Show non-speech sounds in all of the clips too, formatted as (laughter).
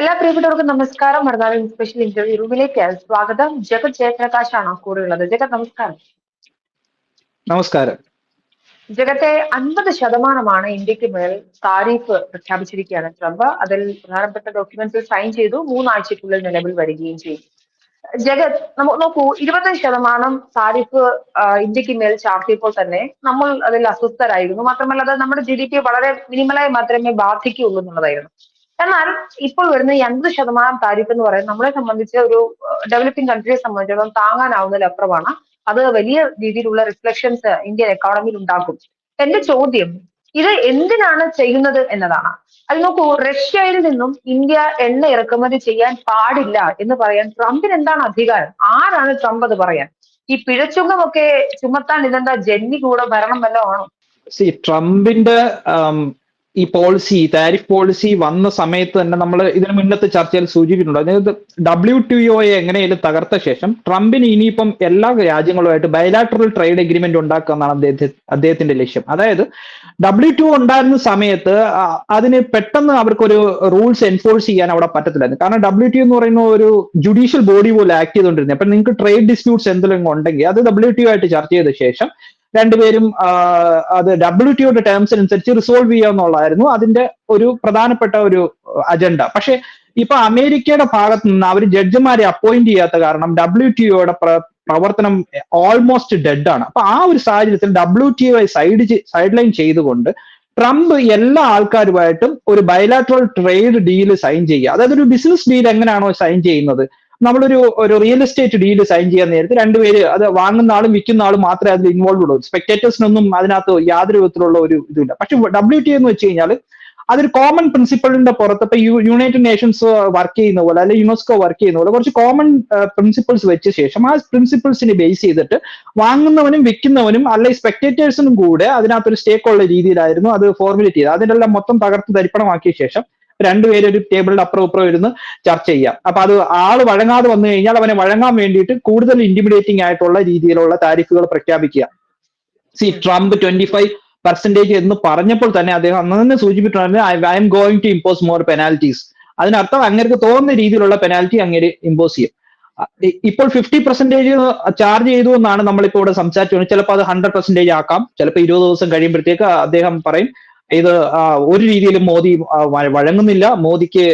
എല്ലാ പ്രിയപ്പെട്ടവർക്കും നമസ്കാരം. മറുനാടൻ സ്പെഷ്യൽ ഇന്റർവ്യൂ റൂമിലേക്ക് സ്വാഗതം. ജഗത് ജയപ്രകാശാണ് കൂടെയുള്ളത് ജഗത് നമസ്കാരം. നമസ്കാരം. ജഗത്തെ അൻപത് ശതമാനമാണ് ഇന്ത്യയ്ക്ക് മേൽ താരിഫ് പ്രഖ്യാപിച്ചിരിക്കുകയാണ് ട്രംപ്. അതിൽ പ്രധാനപ്പെട്ട ഡോക്യുമെന്റ്സ് സൈൻ ചെയ്തു. മൂന്നാഴ്ചയ്ക്കുള്ളിൽ നിലവിൽ വരികയും ചെയ്യും ജഗത് നമുക്ക് നോക്കൂ. ഇരുപത്തഞ്ച് ശതമാനം താരിഫ് ഇന്ത്യയ്ക്ക് മേൽ ചാർത്തിയപ്പോൾ തന്നെ നമ്മൾ അതിൽ അസ്വസ്ഥരായിരുന്നു. മാത്രമല്ല അത് നമ്മുടെ ജി ഡി പി വളരെ മിനിമലായി മാത്രമേ ബാധിക്കുകയുള്ളൂ എന്നുള്ളതായിരുന്നു. എന്നാൽ ഇപ്പോൾ വരുന്ന ഈ അൻപത് ശതമാനം താരിഫ് എന്ന് പറയുന്നത് നമ്മളെ സംബന്ധിച്ച് ഒരു ഡെവലപ്പിംഗ് കൺട്രിയെ സംബന്ധിച്ചിടത്തോളം താങ്ങാനാവുന്നതിലപ്പുറമാണ് അത് വലിയ രീതിയിലുള്ള റിഫ്ലക്ഷൻസ് ഇന്ത്യൻ എക്കോണമിയിൽ ഉണ്ടാക്കും. എന്റെ ചോദ്യം ഇത് എന്തിനാണ് ചെയ്യുന്നത് എന്നതാണ്. അത് നോക്കൂ റഷ്യയിൽ നിന്നും ഇന്ത്യ എണ്ണ ഇറക്കുമതി ചെയ്യാൻ പാടില്ല എന്ന് പറയാൻ ട്രംപിന് എന്താണ് അധികാരം? ആരാണ് ട്രംപ് അത് പറയാൻ? ഈ പിഴച്ചുങ്കമൊക്കെ ചുമത്താൻ ഇതെന്താ ജന്മി കൂടെ ഭരണം വല്ലതും ആണോ? സി ട്രംപിന്റെ ഈ പോളിസി താരിഫ് പോളിസി വന്ന സമയത്ത് തന്നെ നമ്മൾ ഇതിന് മുന്നത്തെ ചർച്ചയിൽ സൂചിപ്പിച്ചിട്ടുണ്ട്. അതായത് ഡബ്ല്യു ടി ഒയെ എങ്ങനെയും തകർത്ത ശേഷം ട്രംപിന് ഇനിയിപ്പം എല്ലാ രാജ്യങ്ങളുമായിട്ട് ബയലാട്രൽ ട്രേഡ് എഗ്രിമെന്റ് ഉണ്ടാക്കുക എന്നാണ് അദ്ദേഹത്തെ അദ്ദേഹത്തിന്റെ ലക്ഷ്യം. അതായത് ഡബ്ല്യു ടി ഒ ഉണ്ടായിരുന്ന സമയത്ത് അതിന് പെട്ടെന്ന് അവർക്കൊരു റൂൾസ് എൻഫോഴ്സ് ചെയ്യാൻ അവിടെ പറ്റത്തില്ലായിരുന്നു. കാരണം ഡബ്ല്യു ടി എന്ന് പറയുന്ന ഒരു ജുഡീഷ്യൽ ബോഡി പോലെ ആക്ട് ചെയ്തുകൊണ്ടിരുന്നത് അപ്പൊ നിങ്ങൾക്ക് ട്രേഡ് ഡിസ്പ്യൂട്ട്സ് എന്തെങ്കിലും ഉണ്ടെങ്കിൽ അത് ഡബ്ല്യു ടി ആയിട്ട് ചർച്ച ചെയ്ത ശേഷം രണ്ടുപേരും അത് ഡബ്ല്യു ടിയുടെ ടേംസ് അനുസരിച്ച് റിസോൾവ് ചെയ്യുക എന്നുള്ളതായിരുന്നു അതിന്റെ ഒരു പ്രധാനപ്പെട്ട ഒരു അജണ്ട പക്ഷെ ഇപ്പൊ അമേരിക്കയുടെ ഭാഗത്ത് നിന്ന് അവർ ജഡ്ജിമാരെ അപ്പോയിന്റ് ചെയ്യാത്ത കാരണം ഡബ്ല്യു ടിഒയുടെ പ്രവർത്തനം ഓൾമോസ്റ്റ് ഡെഡ് ആണ്. അപ്പൊ ആ ഒരു സാഹചര്യത്തിൽ W T O side side line ചെയ്തുകൊണ്ട് ട്രംപ് എല്ലാ ആൾക്കാരുമായിട്ടും ഒരു ബയലാട്രൽ ട്രേഡ് ഡീൽ സൈൻ ചെയ്യുക. അതായത് ഒരു ബിസിനസ് ഡീൽ എങ്ങനെയാണോ സൈൻ ചെയ്യുന്നത്? നമ്മളൊരു ഒരു റിയൽ എസ്റ്റേറ്റ് ഡീൽ സൈൻ ചെയ്യാൻ നേരത്തെ രണ്ടുപേര് അത് വാങ്ങുന്ന ആളും വിൽക്കുന്ന ആളും മാത്രമേ അതിൽ ഇൻവോൾവ് ഉള്ളൂ. സ്പെക്ടേറ്റേഴ്സിനൊന്നും അതിനകത്ത് യാതൊരു വിധത്തിലുള്ള ഒരു ഇതില്ല പക്ഷെ ഡബ്ല്യു ടി എന്ന് വെച്ച് കഴിഞ്ഞാൽ അതൊരു കോമൺ പ്രിൻസിപ്പിളിന്റെ പുറത്ത് ഇപ്പൊ യുണൈറ്റഡ് നേഷൻസ് വർക്ക് ചെയ്യുന്ന പോലെ അല്ലെങ്കിൽ യുനെസ്കോ വർക്ക് ചെയ്യുന്ന പോലെ കുറച്ച് കോമൺ പ്രിൻസിപ്പിൾസ് വെച്ച ശേഷം ആ പ്രിൻസിപ്പിൾസിനെ ബേസ് ചെയ്തിട്ട് വാങ്ങുന്നവനും വിൽക്കുന്നവനും അല്ലെങ്കിൽ സ്പെക്ടേറ്റേഴ്സിനും കൂടെ അതിനകത്തൊരു സ്റ്റേക്ക് ഉള്ള രീതിയിലായിരുന്നു അത് ഫോർമുലേറ്റ് ചെയ്തത്. അതിനെല്ലാം മൊത്തം തകർത്ത് തരിപ്പണമാക്കിയ ശേഷം രണ്ടുപേരും ഒരു ടേബിളിന്റെ അപ്പുറം ഇപ്പുറം ഇരുന്ന് ചർച്ച ചെയ്യാം. അപ്പൊ അത് ആൾ വഴങ്ങാതെ വന്നു കഴിഞ്ഞാൽ അവനെ വഴങ്ങാൻ വേണ്ടിയിട്ട് കൂടുതൽ ഇന്റിമിഡേറ്റിംഗ് ആയിട്ടുള്ള രീതിയിലുള്ള താരിഫുകൾ പ്രഖ്യാപിക്കുക. See Trump twenty five percentage എന്ന് പറഞ്ഞപ്പോൾ തന്നെ അദ്ദേഹം അന്ന് തന്നെ സൂചിപ്പിച്ചിട്ടുണ്ട് I'm going to impose more penalties അതിനർത്ഥം അങ്ങേർക്ക് തോന്നുന്ന രീതിയിലുള്ള പെനാൽറ്റി അങ്ങനെ ഇമ്പോസ് ചെയ്യും. ഇപ്പോൾ ഫിഫ്റ്റി പെർസെന്റേജ് ചാർജ് ചെയ്തു എന്നാണ് നമ്മളിപ്പോൾ ഇവിടെ സംസാരിച്ചു ചിലപ്പോൾ അത് ഹൺഡ്രഡ് പെർസെന്റേജ് ആക്കാം. ചിലപ്പോൾ ഇരുപത് ദിവസം കഴിയുമ്പോഴത്തേക്ക് അദ്ദേഹം പറയും ഇത് ഒരു രീതിയിലും മോദി വഴങ്ങുന്നില്ല. മോദിക്ക്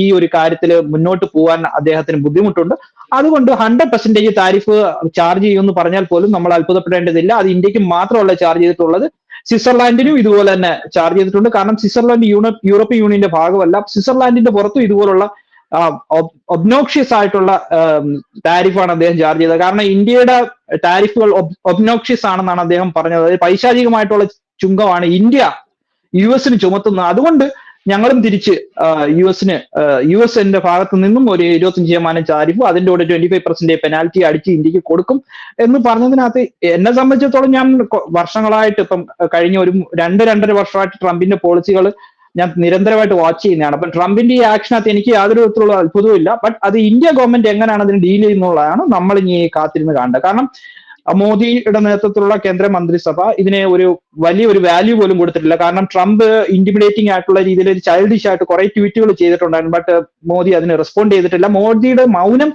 ഈ ഒരു കാര്യത്തിൽ മുന്നോട്ട് പോകാൻ അദ്ദേഹത്തിന് ബുദ്ധിമുട്ടുണ്ട്. അതുകൊണ്ട് ഹൺഡ്രഡ് പെർസെന്റേജ് താരിഫ് ചാർജ് ചെയ്യുമെന്ന് പറഞ്ഞാൽ പോലും നമ്മൾ അത്ഭുതപ്പെടേണ്ടതില്ല. അത് ഇന്ത്യയ്ക്ക് മാത്രമല്ല ചാർജ് ചെയ്തിട്ടുള്ളത്. സ്വിറ്റ്സർലാൻഡിനും ഇതുപോലെ തന്നെ ചാർജ് ചെയ്തിട്ടുണ്ട്. കാരണം സ്വിറ്റ്സർലാൻഡ് യൂറോപ്യൻ യൂണിയന്റെ ഭാഗമല്ല. സ്വിറ്റ്സർലാൻഡിന്റെ പുറത്തും ഇതുപോലുള്ള ഒബ്നോക്ഷ്യസ് ആയിട്ടുള്ള താരിഫാണ് അദ്ദേഹം ചാർജ് ചെയ്തത്. കാരണം ഇന്ത്യയുടെ താരിഫുകൾ ഒബ്നോക്ഷ്യസ് ആണെന്നാണ് അദ്ദേഹം പറഞ്ഞത്. അതായത് പൈശാചികമായിട്ടുള്ള ചുങ്കമാണ് ഇന്ത്യ യു എസിന് ചുമത്തുന്നത് അതുകൊണ്ട് ഞങ്ങളും തിരിച്ച് യു എസിന് യു എസിന്റെ ഭാഗത്ത് നിന്നും ഒരു ഇരുപത്തഞ്ച് ശതമാനം ചാരിഫ് അതിന്റെ കൂടെ ട്വന്റി ഫൈവ് പെർസെന്റ് പെനാൽറ്റി അടിച്ച് ഇന്ത്യയ്ക്ക് കൊടുക്കും എന്ന് പറഞ്ഞതിനകത്ത് എന്നെ സംബന്ധിച്ചിടത്തോളം ഞാൻ വർഷങ്ങളായിട്ട് ഇപ്പം കഴിഞ്ഞ ഒരു രണ്ട് രണ്ടര വർഷമായിട്ട് ട്രംപിന്റെ പോളിസികൾ ഞാൻ നിരന്തരമായിട്ട് വാച്ച് ചെയ്യുന്നതാണ്. അപ്പം ട്രംപിന്റെ ഈ ആക്ഷനകത്ത് എനിക്ക് യാതൊരു വിധത്തിലുള്ള അത്ഭുതവും ഇല്ല ബട്ട് അത് ഇന്ത്യ ഗവൺമെന്റ് എങ്ങനെയാണ് അതിന് ഡീൽ ചെയ്യുന്നുള്ളതാണ് നമ്മൾ ഇനി കാത്തിരുന്ന് കാണേണ്ടത്. കാരണം മോദിയുടെ നേതൃത്വത്തിലുള്ള കേന്ദ്ര മന്ത്രിസഭ ഇതിനെ ഒരു വലിയ ഒരു വാല്യൂ പോലും കൊടുത്തിട്ടില്ല. കാരണം ട്രംപ് ഇന്റിമിഡേറ്റിംഗ് ആയിട്ടുള്ള രീതിയിൽ ഒരു ചൈൽഡിഷ് ആയിട്ട് കുറെ ട്വീറ്റുകൾ ചെയ്തിട്ടുണ്ടായിരുന്നു. ബട്ട് മോദി അതിന് റെസ്പോണ്ട് ചെയ്തിട്ടില്ല. മോദിയുടെ മൗനം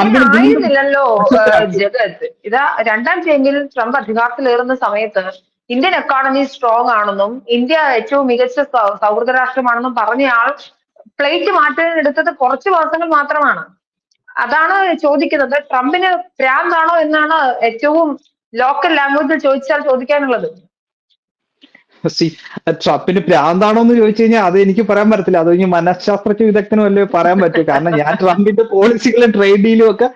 ആയിരുന്നില്ലല്ലോ (laughs) ജഗത്. ഇതാ രണ്ടാം ചേഞ്ചിൽ ട്രംപ് അധികാരത്തിലേറുന്ന സമയത്ത് ഇന്ത്യൻ എക്കോണമി സ്ട്രോങ് ആണെന്നും ഇന്ത്യ ഏറ്റവും മികച്ച സൗഹൃദ രാഷ്ട്രമാണെന്നും പറഞ്ഞയാൾ പ്ലേറ്റ് മാറ്റാൻ എടുത്തത് കുറച്ച് മാസങ്ങൾ മാത്രമാണ്. അതാണ് ചോദിക്കുന്നത്? ട്രംപിന് ഭ്രാന്താണോ എന്നാണ് ഏറ്റവും ലോക്കൽ ലാംഗ്വേജിൽ ചോദിച്ചാൽ ചോദിക്കാനുള്ളത്. ട്രംപിന് പ്രാന്താണോ എന്ന് ചോദിച്ചു കഴിഞ്ഞാൽ അത് എനിക്ക് പറയാൻ പറ്റത്തില്ല. അത് ഇനി മനഃശാസ്ത്രജ്ഞ വിദഗ്ധനും അല്ലേ പറയാൻ പറ്റൂ. കാരണം ഞാൻ ട്രംപിന്റെ പോളിസികളും ട്രേഡ് ഡീലും ഒക്കെ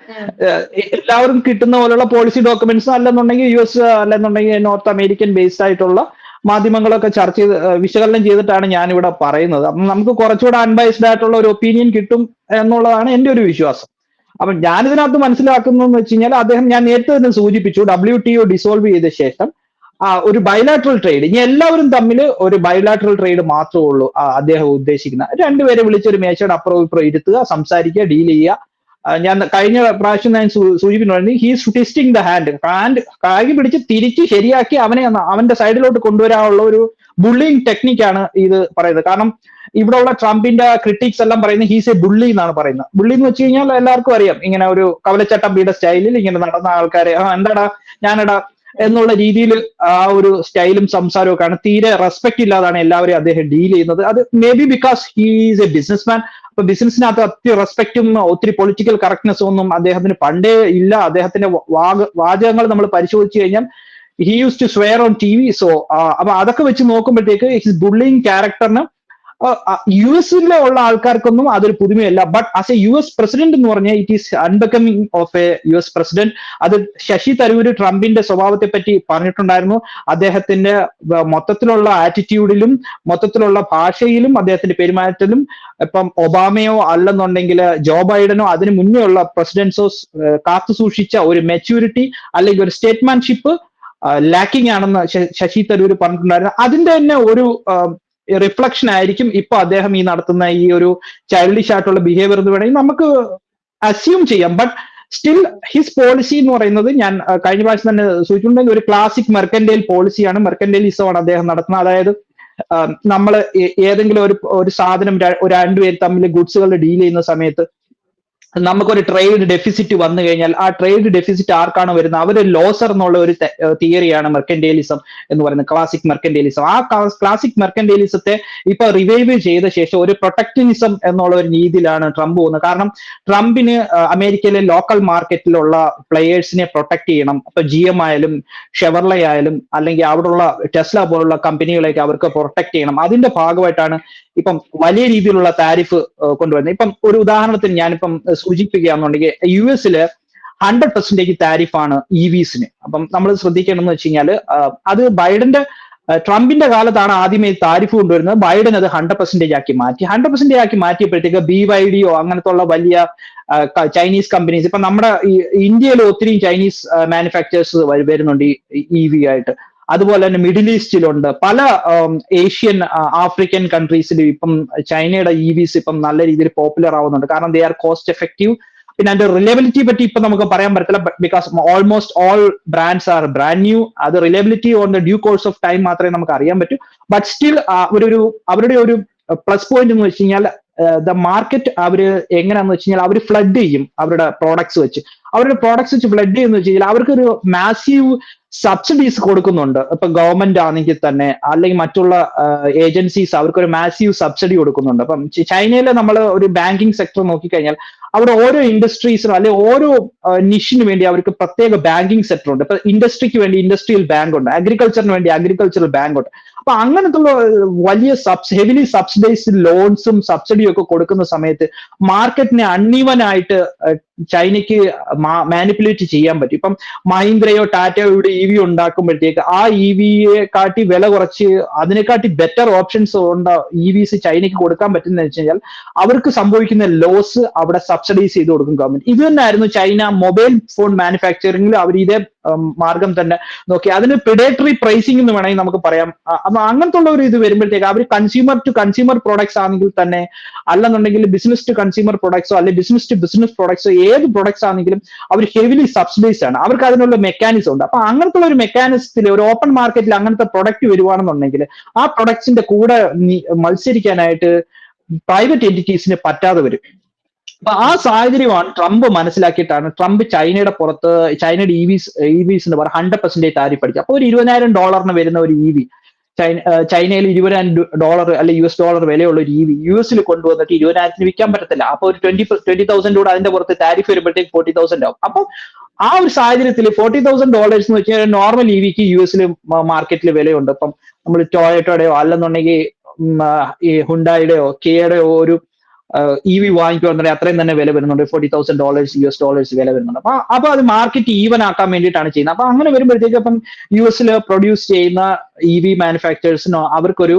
എല്ലാവരും കിട്ടുന്ന പോലുള്ള പോളിസി ഡോക്യുമെന്റ്സ് അല്ലെന്നുണ്ടെങ്കിൽ യു എസ് അല്ലെന്നുണ്ടെങ്കിൽ നോർത്ത് അമേരിക്കൻ ബേസ്ഡ് ആയിട്ടുള്ള മാധ്യമങ്ങളൊക്കെ ചർച്ച ചെയ്ത് വിശകലനം ചെയ്തിട്ടാണ് ഞാനിവിടെ പറയുന്നത്. അപ്പം നമുക്ക് കുറച്ചുകൂടെ അൺബൈസ്ഡ് ആയിട്ടുള്ള ഒരു ഒപ്പീനിയൻ കിട്ടും എന്നുള്ളതാണ് എന്റെ ഒരു വിശ്വാസം. അപ്പൊ ഞാനിതിനകത്ത് മനസ്സിലാക്കുന്നതെന്ന് വെച്ച് കഴിഞ്ഞാൽ അദ്ദേഹം ഞാൻ നേരത്തെ തന്നെ സൂചിപ്പിച്ചു ഡബ്ല്യു ടി ഒ ഡിസോൾവ് ചെയ്ത ശേഷം ഒരു ബയലാട്രൽ ട്രേഡ് ഇനി എല്ലാവരും തമ്മിൽ ഒരു ബയലാട്രൽ ട്രേഡ് മാത്രമേ ഉള്ളൂ അദ്ദേഹം ഉദ്ദേശിക്കുന്ന. രണ്ടുപേരെ വിളിച്ചൊരു മേശയുടെ അപ്പുറം ഇപ്പുറം ഇരുത്തുക സംസാരിക്കുക ഡീൽ ചെയ്യുക. ഞാൻ കഴിഞ്ഞ പ്രാവശ്യം ഞാൻ സൂചിപ്പിക്കുന്നു he's twisting the hand hand കാകി പിടിച്ച് തിരിച്ച് ശരിയാക്കി അവനെ അവന്റെ സൈഡിലോട്ട് കൊണ്ടുവരാനുള്ള ഒരു ബുള്ളിങ് ടെക്നിക്കാണ് ഇത് പറയുന്നത്. കാരണം ഇവിടെ ഉള്ള ട്രംപിന്റെ ക്രിട്ടിക്സ് എല്ലാം പറയുന്നത് ഹീസ് എ ബുള്ളി എന്നാണ് പറയുന്നത്. ബുള്ളി എന്ന് വെച്ച് കഴിഞ്ഞാൽ എല്ലാവർക്കും അറിയാം. ഇങ്ങനെ ഒരു കവലച്ചട്ടമ്പിയുടെ സ്റ്റൈലിൽ ഇങ്ങനെ നടന്ന ആൾക്കാരെ ആ എന്താടാ ഞാനടാ എന്നുള്ള രീതിയിൽ ആ ഒരു സ്റ്റൈലും സംസാരവും ഒക്കെയാണ് തീരെ റെസ്പെക്ട് ഇല്ലാതാണ് എല്ലാവരും അദ്ദേഹം ഡീൽ ചെയ്യുന്നത്. അത് maybe because he's a businessman അപ്പൊ ബിസിനസ്സിനകത്ത് ഒത്തിരി റെസ്പെക്റ്റും ഒത്തിരി പൊളിറ്റിക്കൽ കറക്റ്റ്നെസ്സും ഒന്നും അദ്ദേഹത്തിന് പണ്ടേ ഇല്ല. അദ്ദേഹത്തിന്റെ വാചകങ്ങൾ നമ്മൾ പരിശോധിച്ചു കഴിഞ്ഞാൽ he use to swear on T V so അപ്പൊ അതൊക്കെ വെച്ച് നോക്കുമ്പോഴത്തേക്ക് ഹിസ് ബുള്ളിങ് ക്യാരക്ടറിന് യു എസിലെ ഉള്ള ആൾക്കാർക്കൊന്നും അതൊരു പുതുമയല്ല. But as a U S president എന്ന് പറഞ്ഞാൽ it is unbecoming of a U S president അത് ശശി തരൂര് ട്രംപിന്റെ സ്വഭാവത്തെ പറ്റി പറഞ്ഞിട്ടുണ്ടായിരുന്നു. അദ്ദേഹത്തിന്റെ മൊത്തത്തിലുള്ള ആറ്റിറ്റ്യൂഡിലും മൊത്തത്തിലുള്ള ഭാഷയിലും അദ്ദേഹത്തിന്റെ പെരുമാറ്റത്തിലും ഇപ്പം ഒബാമയോ അല്ലെന്നുണ്ടെങ്കിൽ ജോ ബൈഡനോ അതിന് മുന്നേ ഉള്ള പ്രസിഡൻസോ കാത്തു സൂക്ഷിച്ച ഒരു മെച്യൂരിറ്റി അല്ലെങ്കിൽ ഒരു സ്റ്റേറ്റ്മാൻഷിപ്പ് ലാക്കിംഗ് ആണെന്ന് ശശി തരൂർ പറഞ്ഞിട്ടുണ്ടായിരുന്നു. അതിന്റെ തന്നെ ഒരു റിഫ്ലക്ഷൻ ആയിരിക്കും ഇപ്പൊ അദ്ദേഹം ഈ നടത്തുന്ന ഈ ഒരു ചൈൽഡിഷ് ആയിട്ടുള്ള ബിഹേവിയർ എന്ന് വേണമെങ്കിൽ നമുക്ക് അസ്യൂം ചെയ്യാം. ബട്ട് സ്റ്റിൽ ഹിസ് പോളിസി എന്ന് പറയുന്നത് ഞാൻ കഴിഞ്ഞ പ്രാവശ്യം തന്നെ സൂചിച്ചിട്ടുണ്ടെങ്കിൽ ഒരു ക്ലാസിക് മെർക്കൻഡൈൽ പോളിസിയാണ് മെർക്കൻഡൈലിസമാണ് അദ്ദേഹം നടത്തുന്നത്. അതായത് നമ്മൾ ഏതെങ്കിലും ഒരു ഒരു സാധനം ഒരു രണ്ടുപേർ തമ്മിൽ ഗുഡ്സുകൾ ഡീൽ ചെയ്യുന്ന സമയത്ത് നമുക്കൊരു ട്രേഡ് ഡെഫിസിറ്റ് വന്നു കഴിഞ്ഞാൽ ആ ട്രേഡ് ഡെഫിസിറ്റ് ആർക്കാണ് വരുന്നത്? അവർ ലോസർ എന്നുള്ള ഒരു തിയറിയാണ് മെർക്കൻഡേലിസം എന്ന് പറയുന്നത് ക്ലാസിക് മെർക്കൻഡേലിസം ആ ക്ലാസിക് മെർക്കൻഡേലിസത്തെ ഇപ്പൊ റിവൈവ് ചെയ്ത ശേഷം ഒരു പ്രൊട്ടക്ടിനിസം എന്നുള്ള ഒരു രീതിയിലാണ് ട്രംപ് പോകുന്നത്. കാരണം ട്രംപിന് അമേരിക്കയിലെ ലോക്കൽ മാർക്കറ്റിലുള്ള പ്ലെയേഴ്സിനെ പ്രൊട്ടക്ട് ചെയ്യണം. അപ്പൊ ജി എം ആയാലും ഷെവർലെ ആയാലും അല്ലെങ്കിൽ അവിടെയുള്ള ടെസ്ല പോലുള്ള കമ്പനികളെയൊക്കെ അവർക്ക് പ്രൊട്ടക്ട് ചെയ്യണം. അതിന്റെ ഭാഗമായിട്ടാണ് ഇപ്പം വലിയ രീതിയിലുള്ള താരിഫ് കൊണ്ടുവരുന്നത്. ഇപ്പം ഒരു ഉദാഹരണത്തിന് ഞാനിപ്പം സൂചിപ്പിക്കുകയാണെന്നുണ്ടെങ്കിൽ യു എസിൽ ഹൺഡ്രഡ് പെർസെന്റേജ് താരിഫാണ് ഇ വിസിന് അപ്പം നമ്മൾ ശ്രദ്ധിക്കേണ്ടതെന്ന് വെച്ച് കഴിഞ്ഞാൽ അത് ബൈഡന്റെ ട്രംപിന്റെ കാലത്താണ് ആദ്യമേ താരിഫ് കൊണ്ടുവരുന്നത്. ബൈഡൻ അത് ഹൺഡ്രഡ് പെർസെന്റേജ് ആക്കി മാറ്റി. ഹൺഡ്രഡ് പെർസെന്റേജ് ആക്കി മാറ്റിയപ്പോഴത്തേക്ക് ബി വൈ ഡിയോ അങ്ങനത്തെ ഉള്ള വലിയ ചൈനീസ് കമ്പനീസ് ഇപ്പൊ നമ്മുടെ ഇന്ത്യയിൽ ഒത്തിരി ചൈനീസ് മാനുഫാക്ചേഴ്സ് വരുന്നുണ്ട് ഇ വി ആയിട്ട്. അതുപോലെ തന്നെ മിഡിൽ ഈസ്റ്റിലുണ്ട്. പല ഏഷ്യൻ ആഫ്രിക്കൻ കൺട്രീസിലും ഇപ്പം ചൈനയുടെ ഇ വിസ് ഇപ്പം നല്ല രീതിയിൽ പോപ്പുലർ ആവുന്നുണ്ട്. കാരണം ദേ ആർ കോസ്റ്റ് എഫക്റ്റീവ് പിന്നെ അതിന്റെ റിലയബിലിറ്റി പറ്റി ഇപ്പൊ നമുക്ക് പറയാൻ പറ്റില്ല because almost all brands are brand new അത് reliability on the due course of time മാത്രമേ നമുക്ക് അറിയാൻ പറ്റൂ. ബട്ട് സ്റ്റിൽ അവരൊരു അവരുടെ ഒരു പ്ലസ് പോയിന്റ് എന്ന് വെച്ച് കഴിഞ്ഞാൽ ദ മാർക്കറ്റ് അവർ എങ്ങനെയാന്ന് വെച്ച് കഴിഞ്ഞാൽ അവർ ഫ്ലഡ് ചെയ്യും അവരുടെ പ്രോഡക്ട്സ് വെച്ച്. അവരുടെ പ്രോഡക്ട്സ് വെച്ച് ഫ്ലഡ് ചെയ്യുന്ന വെച്ച് കഴിഞ്ഞാൽ അവർക്കൊരു മാസീവ് സബ്സിഡീസ് കൊടുക്കുന്നുണ്ട്. ഇപ്പൊ ഗവൺമെന്റ് ആണെങ്കിൽ തന്നെ അല്ലെങ്കിൽ മറ്റുള്ള ഏജൻസീസ് അവർക്കൊരു മാസീവ് സബ്സിഡി കൊടുക്കുന്നുണ്ട്. അപ്പം ചൈനയിലെ നമ്മൾ ഒരു ബാങ്കിങ് സെക്ടർ നോക്കിക്കഴിഞ്ഞാൽ അവിടെ ഓരോ ഇൻഡസ്ട്രീസിനും അല്ലെങ്കിൽ ഓരോ നിഷിന് വേണ്ടി അവർക്ക് പ്രത്യേക ബാങ്കിങ് സെക്ടർ ഉണ്ട്. ഇപ്പൊ ഇൻഡസ്ട്രിക്ക് വേണ്ടി ഇൻഡസ്ട്രിയൽ ബാങ്ക് ഉണ്ട് അഗ്രികൾച്ചറിന് വേണ്ടി അഗ്രികൾച്ചറൽ ബാങ്ക് ഉണ്ട്. അപ്പൊ അങ്ങനത്തെ വലിയ സബ്സ് ഹെവിലി സബ്സിഡൈസ്ഡ് ലോൺസും സബ്സിഡിയും ഒക്കെ കൊടുക്കുന്ന സമയത്ത് മാർക്കറ്റിനെ അണ്ണീവൻ ആയിട്ട് ചൈനയ്ക്ക് മാനിപ്പുലേറ്റ് ചെയ്യാൻ പറ്റും. ഇപ്പം മഹീന്ദ്രയോ ടാറ്റയോ ഇവിടെ ഇ വി ഉണ്ടാക്കുമ്പോഴത്തേക്ക് ആ ഇ വിയെ കാട്ടി വില കുറച്ച് അതിനെക്കാട്ടി ബെറ്റർ ഓപ്ഷൻസ് ഉണ്ട് ഇ വിസ് ചൈനയ്ക്ക് കൊടുക്കാൻ പറ്റുന്ന വെച്ച് കഴിഞ്ഞാൽ അവർക്ക് സംഭവിക്കുന്ന ലോസ് അവിടെ സബ്സിഡൈസ് ചെയ്ത് കൊടുക്കും ഗവൺമെന്റ് ഇത് തന്നെയായിരുന്നു ചൈന മൊബൈൽ ഫോൺ മാനുഫാക്ചറിംഗിൽ അവർ ഇതേ മാർഗം തന്നെ നോക്കി. അതിന് പ്രിഡേറ്ററി പ്രൈസിംഗ് എന്ന് വേണമെങ്കിൽ നമുക്ക് പറയാം. അപ്പൊ അങ്ങനത്തെ ഉള്ള ഒരു ഇത് വരുമ്പോഴത്തേക്ക് അവർ കൺസ്യൂമർ ടു കൺസ്യൂമർ പ്രോഡക്ട്സ് ആണെങ്കിൽ തന്നെ അല്ലെന്നുണ്ടെങ്കിൽ ബിസിനസ് ടു കൺസ്യൂമർ പ്രോഡക്ട്സോ അല്ലെങ്കിൽ ബിസിനസ് ടു ബിസിനസ് പ്രോഡക്ട്സോ ഏത് പ്രോഡക്ട്സ് ആണെങ്കിലും അവർ ഹെവിലി സബ്സിഡൈസ് ആണ്. അവർക്ക് അതിനുള്ള മെക്കാനിസം ഉണ്ട്. അപ്പൊ അങ്ങനത്തെ ഒരു മെക്കാനിസത്തിൽ ഒരു ഓപ്പൺ മാർക്കറ്റിൽ അങ്ങനത്തെ പ്രൊഡക്റ്റ് വരുവാണെന്നുണ്ടെങ്കിൽ ആ പ്രൊഡക്ട്സിന്റെ കൂടെ മത്സരിക്കാനായിട്ട് പ്രൈവറ്റ് എന്റിറ്റീസിന് പറ്റാതെ വരും. അപ്പൊ ആ സാഹചര്യമാണ് ട്രംപ് മനസ്സിലാക്കിയിട്ടാണ് ട്രംപ് ചൈനയുടെ പുറത്ത് ചൈനയുടെ ഇ വിസ് ഇ വിസ് എന്ന് പറയുന്നത് ഹൺഡ്രഡ് പെർസെന്റേജ് താരിഫ് അടിക്കുക അപ്പൊ ഒരു ഇരുപതിനായിരം ഡോളറിന് വരുന്ന ഒരു ഇ വി ചൈന ചൈനയിൽ ഇരുപതിനായിരം ഡോളർ അല്ലെ യു എസ് ഡോളർ വിലയുള്ള ഒരു ഇ വി യു എസിൽ കൊണ്ടുവന്നിട്ട് ഇരുപതിനായിരത്തിന് വിൽക്കാൻ പറ്റത്തില്ല. അപ്പൊ ഒരു ട്വന്റി ട്വന്റി തൗസൻഡ് കൂടെ അതിന്റെ പുറത്ത് താരിഫ് വരുമ്പോഴത്തേക്ക് ഫോർട്ടി തൗസൻഡ് ആവും. അപ്പൊ ആ ഒരു സാഹചര്യത്തിൽ ഫോർട്ടി തൗസൻഡ് ഡോളേഴ്സ് എന്ന് വെച്ചാൽ നോർമൽ ഇ വിക്ക് യു എസിൽ മാർക്കറ്റിൽ വിലയുണ്ട്. ഇപ്പം നമ്മൾ ടോയറ്റോടെയോ അല്ലെന്നുണ്ടെങ്കിൽ ഈ ഹുണ്ടായിയുടെയോ കിയയുടെയോ ഒരു ഇ വി വാങ്ങിക്കുകയാണെന്നുണ്ടെങ്കിൽ അത്രയും തന്നെ വില വരുന്നുണ്ട്. Forty thousand dollars U S dollars വില വരുന്നുണ്ട്. അപ്പൊ അപ്പൊ അത് മാർക്കറ്റ് ഈവൻ ആക്കാൻ വേണ്ടിയിട്ടാണ് ചെയ്യുന്നത്. അപ്പൊ അങ്ങനെ വരുമ്പോഴത്തേക്ക് അപ്പം യു എസിൽ പ്രൊഡ്യൂസ് ചെയ്യുന്ന ഇ വി മാനുഫാക്ചേഴ്സിനോ അവർക്കൊരു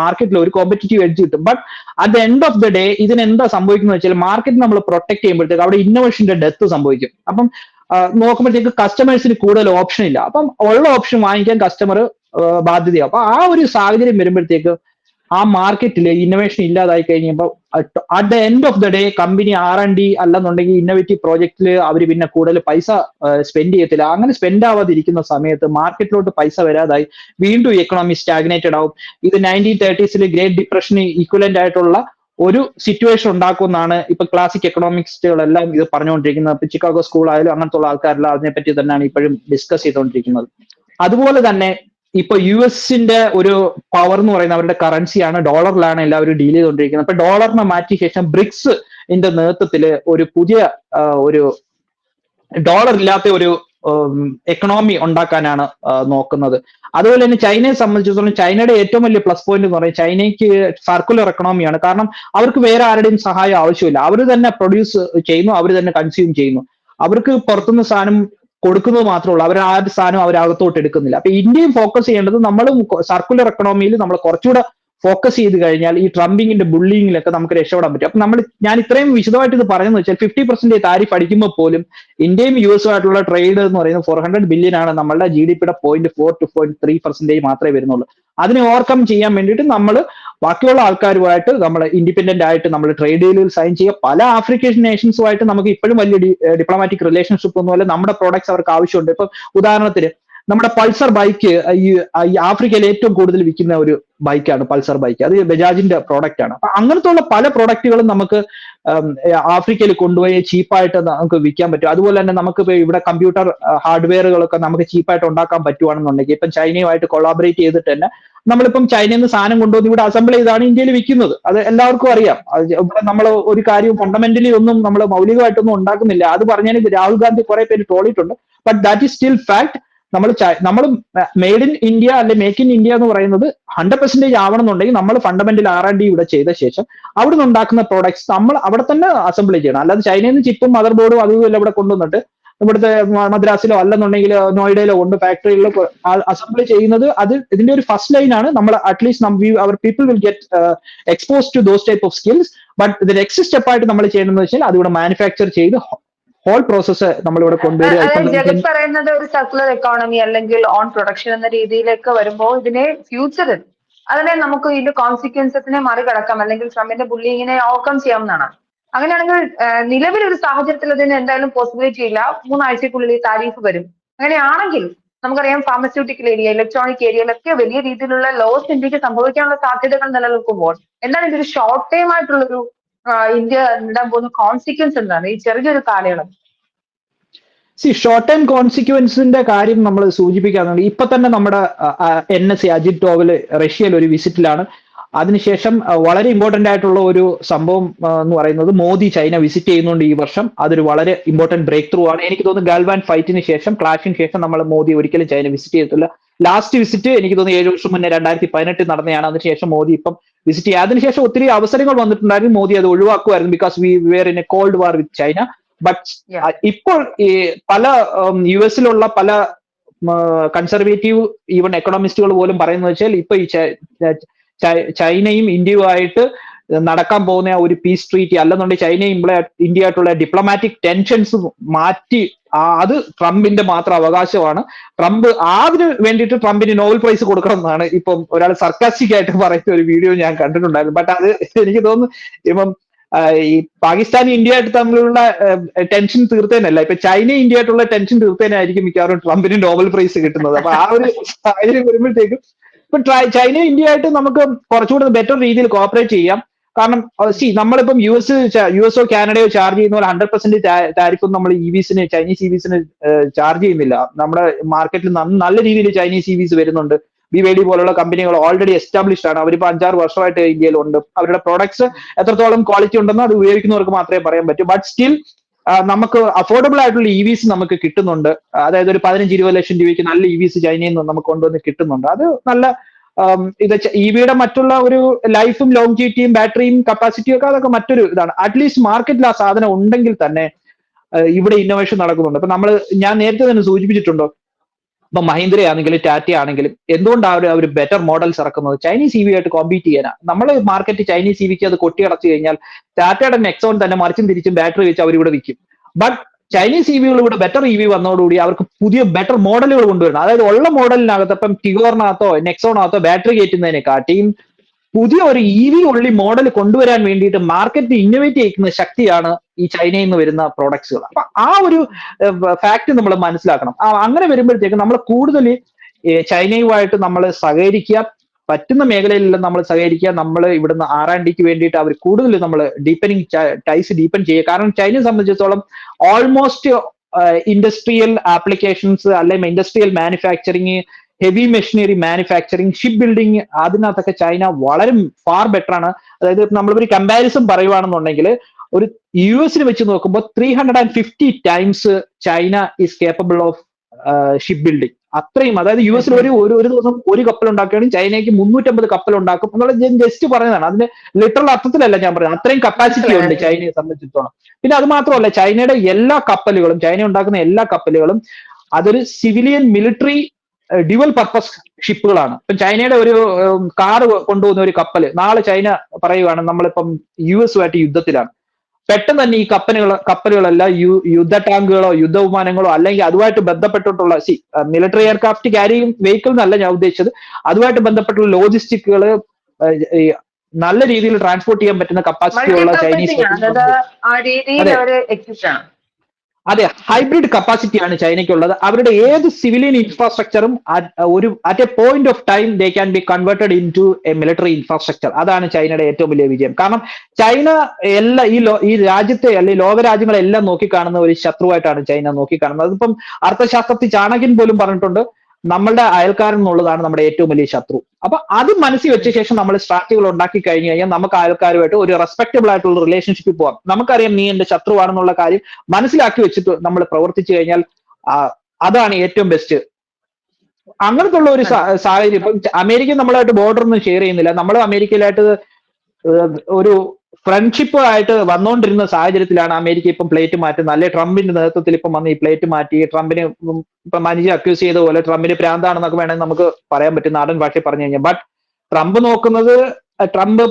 മാർക്കറ്റിൽ ഒരു കോമ്പറ്റീറ്റീവ് എഡ്ജ് കിട്ടും. But at the end of the day ഇതിന് എന്താ സംഭവിക്കുന്നത് വെച്ചാൽ മാർക്കറ്റ് നമ്മൾ പ്രൊട്ടക്ട് ചെയ്യുമ്പോഴത്തേക്ക് അവിടെ ഇന്നോവേഷന്റെ ഡെത്ത് സംഭവിക്കും. അപ്പം നോക്കുമ്പോഴത്തേക്ക് കസ്റ്റമേഴ്സിന് കൂടുതൽ ഓപ്ഷൻ ഇല്ല. അപ്പം ഉള്ള ഓപ്ഷൻ വാങ്ങിക്കാൻ കസ്റ്റമർ ബാധ്യതയാവും അപ്പൊ ആ ഒരു സാഹചര്യം വരുമ്പോഴത്തേക്ക് ആ മാർക്കറ്റിൽ ഇന്നോവേഷൻ ഇല്ലാതായി കഴിഞ്ഞപ്പോൾ at the end of the day company R and D അല്ലെന്നുണ്ടെങ്കിൽ ഇന്നോവേറ്റീവ് പ്രോജക്റ്റിൽ അവർ പിന്നെ കൂടുതൽ പൈസ സ്പെൻഡ് ചെയ്യത്തില്ല. അങ്ങനെ സ്പെൻഡ് ആവാതിരിക്കുന്ന സമയത്ത് മാർക്കറ്റിലോട്ട് പൈസ വരാതായി. വീണ്ടും എക്കണോമി സ്റ്റാഗ്നേറ്റഡ് ആവും. ഇത് നയന്റീൻ തേർട്ടീസിൽ ഗ്രേറ്റ് ഡിപ്രഷന് ഈക്വലന്റ് ആയിട്ടുള്ള ഒരു സിറ്റുവേഷൻ ഉണ്ടാക്കുമെന്നാണ് ഇപ്പൊ ക്ലാസിക് എക്കണോമിക്സ്റ്റുകളെല്ലാം ഇത് പറഞ്ഞുകൊണ്ടിരിക്കുന്നത്. ഇപ്പൊ ചിക്കാഗോ സ്കൂൾ ആയാലും അങ്ങനത്തെ ഉള്ള ആൾക്കാരെല്ലാം അതിനെപ്പറ്റി തന്നെയാണ് ഇപ്പോഴും ഡിസ്കസ് ചെയ്തുകൊണ്ടിരിക്കുന്നത്. അതുപോലെ തന്നെ ഇപ്പൊ യു എസിന്റെ ഒരു പവർ എന്ന് പറയുന്ന അവരുടെ കറൻസിയാണ് ഡോളറിലാണ് എല്ലാവരും ഡീൽ ചെയ്തുകൊണ്ടിരിക്കുന്നത്. അപ്പൊ ഡോളറിനെ മാറ്റിയ ശേഷം ബ്രിക്സ് ഇന്റെ നേതൃത്വത്തിൽ ഒരു പുതിയ ഒരു ഡോളർ ഇല്ലാത്ത ഒരു എക്കണോമി ഉണ്ടാക്കാനാണ് നോക്കുന്നത്. അതുപോലെ തന്നെ ചൈനയെ സംബന്ധിച്ചിടത്തോളം ചൈനയുടെ ഏറ്റവും വലിയ പ്ലസ് പോയിന്റ് എന്ന് പറയുന്നത് ചൈനയ്ക്ക് സർക്കുലർ എക്കണോമിയാണ് കാരണം അവർക്ക് വേറെ ആരുടെയും സഹായം ആവശ്യമില്ല. അവർ തന്നെ പ്രൊഡ്യൂസ് ചെയ്യുന്നു അവർ തന്നെ കൺസ്യൂം ചെയ്യുന്നു. അവർക്ക് പുറത്തുനിന്ന് സാധനം കൊടുക്കുന്നത് മാത്രമേ ഉള്ളൂ. അവർ ആ ഒരു സാധനം അവർ അകത്തോട്ട് എടുക്കുന്നില്ല. അപ്പൊ ഇന്ത്യയും ഫോക്കസ് ചെയ്യേണ്ടത് നമ്മളും സർക്കുലർ എക്കണോമിയിൽ നമ്മൾ കുറച്ചുകൂടെ ഫോക്കസ് ചെയ്ത് കഴിഞ്ഞാൽ ഈ ട്രംപിങ്ങിന്റെ ബുള്ളിങ്ങിലൊക്കെ നമുക്ക് രക്ഷപ്പെടാൻ പറ്റും. അപ്പൊ നമ്മൾ ഞാൻ ഇത്രയും വിശദമായിട്ട് ഇത് പറയുന്നത് വെച്ചാൽ ഫിഫ്റ്റി പെർസെന്റ് താരിഫ് അടിക്കുമ്പോൾ പോലും ഇന്ത്യയും യു എസും ആയിട്ടുള്ള ട്രേഡ് എന്ന് പറയുന്നത് ഫോർ ഹൺഡ്രഡ് ബില്യൺ ആണ് നമ്മളുടെ ജി ഡി പിയുടെ point four two point three percentage മാത്രമേ വരുന്നുള്ളൂ. അതിനെ ഓവർകം ചെയ്യാൻ വേണ്ടിയിട്ട് നമ്മൾ ബാക്കിയുള്ള ആൾക്കാരുമായിട്ട് നമ്മൾ ഇൻഡിപെൻഡന്റ് ആയിട്ട് നമ്മൾ ട്രേഡ് ഡീലുകൾ സൈൻ ചെയ്യുക. പല ആഫ്രിക്കൻ നേഷൻസുമായിട്ട് നമുക്ക് ഇപ്പോഴും വലിയ ഡിപ്ലോമാറ്റിക് റിലേഷൻഷിപ്പ് ഒന്നുമല്ല. നമ്മുടെ പ്രോഡക്ട്സ് അവർക്ക് ആവശ്യമുണ്ട്. ഇപ്പൊ ഉദാഹരണത്തിന് നമ്മുടെ പൾസർ ബൈക്ക് ഈ ആഫ്രിക്കയിൽ ഏറ്റവും കൂടുതൽ വിൽക്കുന്ന ഒരു ബൈക്കാണ് പൾസർ ബൈക്ക്. അത് ബജാജിന്റെ പ്രോഡക്റ്റ് ആണ്. അപ്പൊ അങ്ങനത്തെ ഉള്ള പല പ്രോഡക്റ്റുകളും നമുക്ക് ആഫ്രിക്കയിൽ കൊണ്ടുപോയി ചീപ്പായിട്ട് നമുക്ക് വിൽക്കാൻ പറ്റും. അതുപോലെ തന്നെ നമുക്ക് ഇവിടെ കമ്പ്യൂട്ടർ ഹാർഡ്വെയറുകളൊക്കെ നമുക്ക് ചീപ്പായിട്ട് ഉണ്ടാക്കാൻ പറ്റുവാണെന്നുണ്ടെങ്കിൽ ഇപ്പം ചൈനയുമായിട്ട് കൊളാബറേറ്റ് ചെയ്തിട്ട് തന്നെ നമ്മളിപ്പം ചൈനയിൽ നിന്ന് സാധനം കൊണ്ടുവന്ന് ഇവിടെ അസംബിൾ ചെയ്താണ് ഇന്ത്യയിൽ വിൽക്കുന്നത്. അത് എല്ലാവർക്കും അറിയാം. ഇവിടെ നമ്മൾ ഒരു കാര്യം ഫണ്ടമെന്റലി ഒന്നും നമ്മൾ മൗലികമായിട്ടൊന്നും ഉണ്ടാക്കുന്നില്ല. അത് പറഞ്ഞാൽ രാഹുൽ ഗാന്ധി കുറെ പേര് ട്രോളിയിട്ടുണ്ട് but that is still fact നമ്മൾ നമ്മൾ മെയ്ഡ് ഇൻ ഇന്ത്യ അല്ലെ മേക്ക് ഇൻ ഇന്ത്യ എന്ന് പറയുന്നത് ഹൺഡ്രഡ് പെർസെന്റേജ് ആവണമെന്നുണ്ടെങ്കിൽ നമ്മൾ ഫണ്ടമെന്റൽ ആർ ആൻഡ് ഡി ഇവിടെ ചെയ്ത ശേഷം അവിടെ നിന്ന് ഉണ്ടാക്കുന്ന പ്രോഡക്ട്സ് നമ്മൾ അവിടെ തന്നെ അസംബിൾ ചെയ്യണം. അല്ലാതെ ചൈനയിൽ നിന്ന് ചിപ്പും മദർ ബോർഡും അതും എല്ലാം ഇവിടെ കൊണ്ടുവന്നിട്ട് ഇവിടുത്തെ മദ്രാസിലോ അല്ലെന്നുണ്ടെങ്കിൽ നോയിഡയിലോ കൊണ്ട് ഫാക്ടറികളിലോ അസംബിൾ ചെയ്യുന്നത് അത് ഇതിന്റെ ഒരു ഫസ്റ്റ് ലൈൻ ആണ്. നമ്മൾ at least our people will get expose to those type of skills but ഇത് നെക്സ്റ്റ് സ്റ്റെപ്പ് ആയിട്ട് നമ്മൾ ചെയ്യണമെന്ന് വെച്ചാൽ അതിവിടെ മാനുഫാക്ചർ ചെയ്ത് ഹോൾ പ്രോസസ്സ് നമ്മളിവിടെ കൊണ്ടുവരിക പറയുന്നത് ഒരു സർക്കുലർ എക്കോണമി അല്ലെങ്കിൽ ഓൺ പ്രൊഡക്ഷൻ എന്ന രീതിയിലേക്ക് വരുമ്പോൾ ഇതിനെ ഫ്യൂച്ചറിൽ അതിനെ നമുക്ക് ഇതിന്റെ കോൺസിക്വൻസസിനെ മറികടക്കാം. അല്ലെങ്കിൽ ട്രംപിന്റെ ബുള്ളിങ്ങിനെ ഓവർകം ചെയ്യാവുന്നതാണ്. അങ്ങനെയാണെങ്കിൽ നിലവിലൊരു നിലവിൽ ഒരു സാഹചര്യത്തിൽ അതിന് എന്തായാലും പോസിബിലിറ്റി ഇല്ല. മൂന്നാഴ്ചക്കുള്ളിൽ ഈ താരീഫ് വരും. അങ്ങനെയാണെങ്കിൽ നമുക്കറിയാം ഫാർമസ്യൂട്ടിക്കൽ ഏരിയ ഇലക്ട്രോണിക് ഏരിയയിലൊക്കെ വലിയ രീതിയിലുള്ള ലോസ് ഇന്ത്യയ്ക്ക് സംഭവിക്കാനുള്ള സാധ്യതകൾ നിലനിൽക്കുമ്പോൾ എന്താണ് ഇതൊരു ഷോർട്ട് ടൈം ആയിട്ടുള്ളൊരു ഇന്ത്യ നേടാൻ പോകുന്ന കോൺസിക്വൻസ് എന്താണ്? ഈ ചെറിയൊരു കാലയളവ്. സി ഷോർട്ട് ടൈം കോൺസിക്വൻസിന്റെ കാര്യം നമ്മൾ സൂചിപ്പിക്കാറുണ്ട്. ഇപ്പൊ തന്നെ നമ്മുടെ N S C Ajit Doval റഷ്യയിൽ ഒരു വിസിറ്റിലാണ് അതിനുശേഷം വളരെ ഇമ്പോർട്ടന്റ് ആയിട്ടുള്ള ഒരു സംഭവം എന്ന് പറയുന്നത് മോദി ചൈന വിസിറ്റ് ചെയ്യുന്നുണ്ട് ഈ വർഷം. അതൊരു വളരെ ഇമ്പോർട്ടന്റ് ബ്രേക്ക് ത്രൂ ആണ്. എനിക്ക് തോന്നുന്നു ഗാൽവാൻ ഫൈറ്റിന് ശേഷം ക്ലാഷിന് ശേഷം നമ്മൾ മോദി ഒരിക്കലും ചൈന വിസിറ്റ് ചെയ്തിട്ടില്ല ലാസ്റ്റ് വിസിറ്റ് എനിക്ക് തോന്നുന്നു ഏഴ് വർഷം മുന്നേ രണ്ടായിരത്തി പതിനെട്ടിൽ നടന്നതാണ് അതിനുശേഷം മോദി ഇപ്പം വിസിറ്റ് ചെയ്യുക അതിനുശേഷം ഒത്തിരി അവസരങ്ങൾ വന്നിട്ടുണ്ടായിരുന്നു. മോദി അത് ഒഴിവാക്കുമായിരുന്നു because we were in a cold war with China but. ഇപ്പോൾ ഈ പല യു എസിലുള്ള പല കൺസർവേറ്റീവ് ഈവൻ എക്കണോമിസ്റ്റുകൾ പോലും പറയുന്നത് വെച്ചാൽ ഇപ്പൊ ഈ ചൈനയും ഇന്ത്യയുമായിട്ട് നടക്കാൻ പോകുന്ന ഒരു പീസ് ട്രീറ്റി അല്ലെന്നുണ്ടെങ്കിൽ ചൈനയും ഇവിടെ ഇന്ത്യയായിട്ടുള്ള ഡിപ്ലോമാറ്റിക് ടെൻഷൻസ് മാറ്റി അത് ട്രംപിന്റെ മാത്രം അവകാശമാണ്. ട്രംപ് അതിന് വേണ്ടിയിട്ട് ട്രംപിന് നോബൽ പ്രൈസ് കൊടുക്കണം എന്നാണ് ഇപ്പം ഒരാൾ സർക്കാസ്റ്റിക് ആയിട്ട് പറയുന്ന ഒരു വീഡിയോ ഞാൻ കണ്ടിട്ടുണ്ടായിരുന്നു. ബട്ട് അത് എനിക്ക് തോന്നുന്നു ഇപ്പം ഈ പാകിസ്ഥാൻ ഇന്ത്യ ആയിട്ട് തമ്മിലുള്ള ടെൻഷൻ തീർത്തേനല്ല. ഇപ്പൊ ചൈന ഇന്ത്യ ആയിട്ടുള്ള ടെൻഷൻ തീർത്തേനായിരിക്കും മിക്കവാറും ട്രംപിന് നോബൽ പ്രൈസ് കിട്ടുന്നത്. അപ്പൊ ആ ഒരു സാഹചര്യം വരുമ്പോഴത്തേക്കും ഇപ്പൊ ചൈന ഇന്ത്യ ആയിട്ട് നമുക്ക് കുറച്ചുകൂടെ ബെറ്റർ രീതിയിൽ കോപ്പറേറ്റ് ചെയ്യാം. കാരണം സി നമ്മളിപ്പം യു എസ് യു എസോ കാനഡയോ ചാർജ് ചെയ്യുന്ന പോലെ ഹൺഡ്രഡ് പെർസെന്റ് താരിഫും നമ്മൾ ഇ വിസിന് ചൈനീസ് ഇ വിസിന് ചാർജ് ചെയ്യുന്നില്ല. നമ്മുടെ മാർക്കറ്റിൽ നല്ല രീതിയിൽ ചൈനീസ് ഇ വിസ് വരുന്നുണ്ട്. ബി വൈ ഡി പോലുള്ള കമ്പനികൾ ഓൾറെഡി എസ്റ്റാബ്ലിഷ്ഡ് ആണ്. അവരിപ്പോ അഞ്ചാറ് വർഷമായിട്ട് ഇന്ത്യയിലുണ്ട്. അവരുടെ പ്രോഡക്ട്സ് എത്രത്തോളം ക്വാളിറ്റി ഉണ്ടെന്നോ അത് ഉപയോഗിക്കുന്നവർക്ക് മാത്രമേ പറയാൻ പറ്റൂ. ബട്ട് സ്റ്റിൽ നമുക്ക് അഫോർഡബിൾ ആയിട്ടുള്ള ഇ വിസ് നമുക്ക് കിട്ടുന്നുണ്ട്. അതായത് ഒരു പതിനഞ്ച് ഇരുപത് ലക്ഷം രൂപയ്ക്ക് നല്ല ഇ വിസ് ചൈനയിൽ നിന്ന് നമുക്ക് കൊണ്ടുവന്ന് കിട്ടുന്നുണ്ട്. അത് നല്ല ഇത് ഇ വിയുടെ മറ്റുള്ള ഒരു ലൈഫും ലോങ്ജിറ്റിയും ബാറ്ററിയും കപ്പാസിറ്റിയും ഒക്കെ അതൊക്കെ മറ്റൊരു ഇതാണ്. അറ്റ്ലീസ്റ്റ് മാർക്കറ്റിൽ ആ സാധനം ഉണ്ടെങ്കിൽ തന്നെ ഇവിടെ ഇന്നോവേഷൻ നടക്കുന്നുണ്ട്. അപ്പൊ നമ്മൾ ഞാൻ നേരത്തെ തന്നെ സൂചിപ്പിച്ചിട്ടുണ്ടോ ഇപ്പൊ മഹീന്ദ്ര ആണെങ്കിലും ടാറ്റ ആണെങ്കിലും എന്തുകൊണ്ടാണ് അവർ ബെറ്റർ മോഡൽസ് ഇറക്കുന്നത്? ചൈനീസ് ഇ വി ആയിട്ട് കോമ്പീറ്റ് ചെയ്യാനാണ് നമ്മൾ മാർക്കറ്റ് ചൈനീസ് ഇ വിക്ക് അത് കൊട്ടിയടച്ചു കഴിഞ്ഞാൽ ടാറ്റയുടെ നെക്സോൺ തന്നെ മറിച്ചും തിരിച്ചും ബാറ്ററി വെച്ച് അവർ വിൽക്കും. ബട്ട് ചൈനീസ് ഇ വികൾ ഇവിടെ ബെറ്റർ ഇ വി വന്നതോടുകൂടി അവർക്ക് പുതിയ ബെറ്റർ മോഡലുകൾ കൊണ്ടുവരണം. അതായത് ഉള്ള മോഡലിനകത്ത് ഇപ്പം ടിഗോറിനകത്തോ നെക്സോണകത്തോ ബാറ്ററി കയറ്റുന്നതിനെക്കാട്ടിയും പുതിയ ഒരു ഇ വി ഉള്ളി മോഡൽ കൊണ്ടുവരാൻ വേണ്ടിയിട്ട് മാർക്കറ്റ് ഇന്നോവേറ്റ് ചെയ്യുന്ന ശക്തിയാണ് ഈ ചൈനയിൽ നിന്ന് വരുന്ന പ്രോഡക്ട്സുകൾ അപ്പൊ ആ ഒരു ഫാക്ട് നമ്മൾ മനസ്സിലാക്കണം. അങ്ങനെ വരുമ്പോഴത്തേക്ക് നമ്മൾ കൂടുതൽ ചൈനയുമായിട്ട് നമ്മൾ സഹകരിക്കുക പറ്റുന്ന മേഖലയിലെല്ലാം നമ്മൾ സഹകരിക്കുക നമ്മൾ ഇവിടുന്ന് ആർ ആൻഡ് ഡിക്ക് വേണ്ടിയിട്ട് അവർ കൂടുതൽ നമ്മൾ ഡീപ്പനിങ് ടൈസ് ഡീപ്പൻ ചെയ്യുക. കാരണം ചൈനയെ സംബന്ധിച്ചിടത്തോളം ഓൾമോസ്റ്റ് ഇൻഡസ്ട്രിയൽ ആപ്ലിക്കേഷൻസ് അല്ലെങ്കിൽ industrial manufacturing heavy machinery manufacturing ship building അതിനകത്തൊക്കെ ചൈന വളരെ ഫാർ ബെറ്റർ ആണ്. അതായത് നമ്മളൊരു കമ്പാരിസൺ പറയുവാണെന്നുണ്ടെങ്കിൽ ഒരു യു എസിന് വെച്ച് നോക്കുമ്പോൾ three hundred and fifty times China is capable of ship building അത്രയും അതായത് യു എസിൽ ഒരു ഒരു ദിവസം ഒരു കപ്പൽ ഉണ്ടാക്കുകയാണെങ്കിൽ ചൈനയ്ക്ക് മുന്നൂറ്റമ്പത് കപ്പൽ ഉണ്ടാക്കും എന്നുള്ള ജസ്റ്റ് പറഞ്ഞതാണ്. അതിന്റെ ലിറ്ററൽ അർത്ഥത്തിലല്ല ഞാൻ പറയുന്നത്. അത്രയും കപ്പാസിറ്റി ഉണ്ട് ചൈനയെ സംബന്ധിച്ചിടത്തോളം. പിന്നെ അത് മാത്രമല്ല ചൈനയുടെ എല്ലാ കപ്പലുകളും ചൈന ഉണ്ടാക്കുന്ന എല്ലാ കപ്പലുകളും അതൊരു സിവിലിയൻ മിലിറ്ററി ഡ്യുവൽ പർപ്പസ് ഷിപ്പുകളാണ് ഇപ്പം ചൈനയുടെ ഒരു കാർ കൊണ്ടുപോകുന്ന ഒരു കപ്പൽ നാളെ ചൈന പറയുവാണ് നമ്മളിപ്പം യു എസുമായിട്ട് യുദ്ധത്തിലാണ്. പെട്ടെന്ന് തന്നെ ഈ കപ്പലുകൾ കപ്പലുകളല്ല യു യുദ്ധ ടാങ്കുകളോ യുദ്ധ വിമാനങ്ങളോ അല്ലെങ്കിൽ അതുമായിട്ട് ബന്ധപ്പെട്ടിട്ടുള്ള സി മിലിറ്ററി എയർക്രാഫ്റ്റ് ക്യാരിയും വെഹിക്കിൾ എന്നല്ല ഞാൻ ഉദ്ദേശിച്ചത്. അതുമായിട്ട് ബന്ധപ്പെട്ടുള്ള ലോജിസ്റ്റിക്കുകൾ നല്ല രീതിയിൽ ട്രാൻസ്പോർട്ട് ചെയ്യാൻ പറ്റുന്ന കപ്പാസിറ്റി ഉള്ള ചൈനീസ് അതെ. ഹൈബ്രിഡ് കപ്പാസിറ്റിയാണ് ചൈനയ്ക്കുള്ളത്. അവരുടെ ഏത് സിവിലിയൻ ഇൻഫ്രാസ്ട്രക്ചറും ഒരു at a point of time they can be converted into a military infrastructure അതാണ് ചൈനയുടെ ഏറ്റവും വലിയ വിജയം. കാരണം ചൈന എല്ലാ ഈ ഈ രാജ്യത്തെ അല്ലെങ്കിൽ ലോകരാജ്യങ്ങളെല്ലാം നോക്കിക്കാണുന്ന ഒരു ശത്രുവായിട്ടാണ് ചൈന നോക്കിക്കാണുന്നത്. അതിപ്പം അർത്ഥശാസ്ത്രത്തിൽ ചാണകൻ പോലും പറഞ്ഞിട്ടുണ്ട്. നമ്മളുടെ അയൽക്കാരൻ എന്നുള്ളതാണ് നമ്മുടെ ഏറ്റവും വലിയ ശത്രു. അപ്പൊ അത് മനസ്സിൽ വെച്ച ശേഷം നമ്മൾ സ്ട്രാറ്റജികൾ ഉണ്ടാക്കി കഴിഞ്ഞു കഴിഞ്ഞാൽ നമുക്ക് അയൽക്കാരുമായിട്ട് ഒരു റെസ്പെക്റ്റബിൾ ആയിട്ടുള്ള റിലേഷൻഷിപ്പിൽ പോകാം നമുക്കറിയാം നീ എന്റെ ശത്രുവാണെന്നുള്ള കാര്യം മനസ്സിലാക്കി വെച്ചിട്ട് നമ്മൾ പ്രവർത്തിച്ചു കഴിഞ്ഞാൽ അതാണ് ഏറ്റവും ബെസ്റ്റ് അങ്ങനത്തെ ഉള്ള ഒരു സാഹചര്യം ഇപ്പം അമേരിക്ക നമ്മളായിട്ട് ബോർഡർ ഒന്നും ഷെയർ ചെയ്യുന്നില്ല. നമ്മൾ അമേരിക്കയിലായിട്ട് ഒരു ഫ്രണ്ട്ഷിപ്പ് ആയിട്ട് വന്നുകൊണ്ടിരുന്ന സാഹചര്യത്തിലാണ് അമേരിക്ക ഇപ്പം പ്ലേറ്റ് മാറ്റുന്നത്. അല്ലെ ട്രംപിന്റെ നേതൃത്വത്തിൽ ഇപ്പം വന്ന് ഈ പ്ലേറ്റ് മാറ്റി ട്രംപിന് ഇപ്പൊ മനുഷ്യ അക്യൂസ് ചെയ്ത പോലെ ട്രംപിന് പ്രാന്താണെന്നൊക്കെ വേണമെങ്കിൽ നമുക്ക് പറയാൻ പറ്റും നാടൻ ഭാഷയിൽ പറഞ്ഞു കഴിഞ്ഞാൽ. ബട്ട് ട്രംപ് നോക്കുന്നത് ട്രംപ്